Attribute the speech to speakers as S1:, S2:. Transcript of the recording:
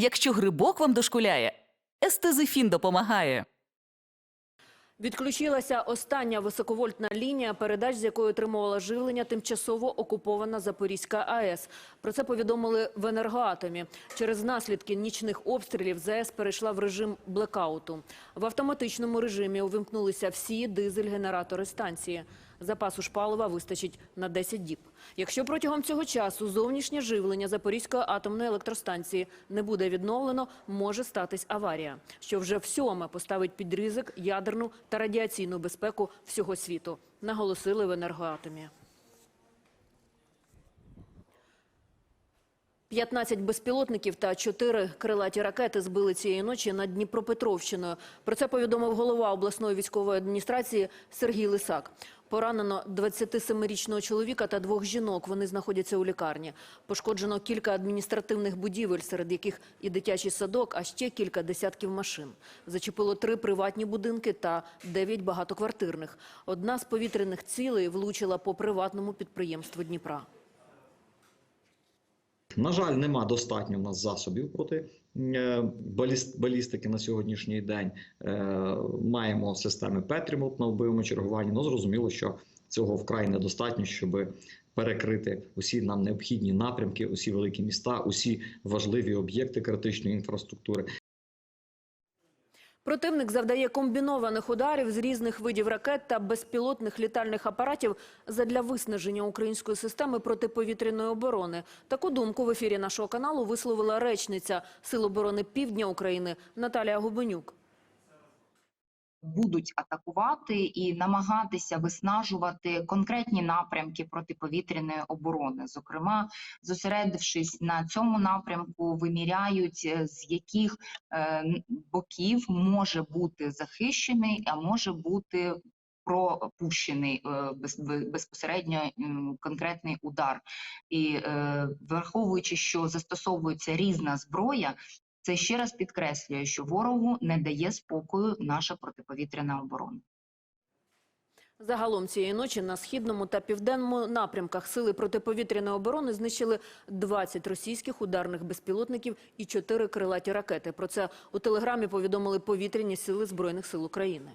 S1: Якщо грибок вам дошкуляє, естезифін допомагає.
S2: Відключилася остання високовольтна лінія передач, з якої отримувала живлення тимчасово окупована Запорізька АЕС. Про це повідомили в енергоатомі. Через наслідки нічних обстрілів ЗАЕС перейшла в режим блекауту. В автоматичному режимі увімкнулися всі дизель-генератори станції. Запасу ж палива вистачить на 10 діб. Якщо протягом цього часу зовнішнє живлення Запорізької атомної електростанції не буде відновлено, може статись аварія, що вже всьоме поставить під ризик ядерну та радіаційну безпеку всього світу, наголосили в енергоатомі. 15 безпілотників та 4 крилаті ракети збили цієї ночі над Дніпропетровщиною. Про це повідомив голова обласної військової адміністрації Сергій Лисак. Поранено 27-річного чоловіка та двох жінок. Вони знаходяться у лікарні. Пошкоджено кілька адміністративних будівель, серед яких і дитячий садок, а ще кілька десятків машин. Зачепило три приватні будинки та дев'ять багатоквартирних. Одна з повітряних цілей влучила по приватному підприємству Дніпра.
S3: На жаль, нема достатньо в нас засобів проти е, балістики на сьогоднішній день. Е, Маємо системи Петрімут на вбивому чергуванні. Ну зрозуміло, що цього вкрай недостатньо, щоб перекрити усі нам необхідні напрямки, усі великі міста, усі важливі об'єкти критичної інфраструктури.
S2: Противник завдає комбінованих ударів з різних видів ракет та безпілотних літальних апаратів задля виснаження української системи протиповітряної оборони. Таку думку в ефірі нашого каналу висловила речниця Сил оборони Півдня України Наталія Губенюк.
S4: Будуть атакувати і намагатися виснажувати конкретні напрямки протиповітряної оборони. Зокрема, зосередившись на цьому напрямку, виміряють е, з яких е, боків може бути захищений, а може бути пропущений е, без- бе- безпосередньо конкретний удар. І враховуючи, що застосовується різна зброя. Це ще раз підкреслює, що ворогу не дає спокою наша протиповітряна оборона.
S2: Загалом цієї ночі на східному та південному напрямках сили протиповітряної оборони знищили 20 російських ударних безпілотників і 4 крилаті ракети. Про це у телеграмі повідомили повітряні сили Збройних сил України.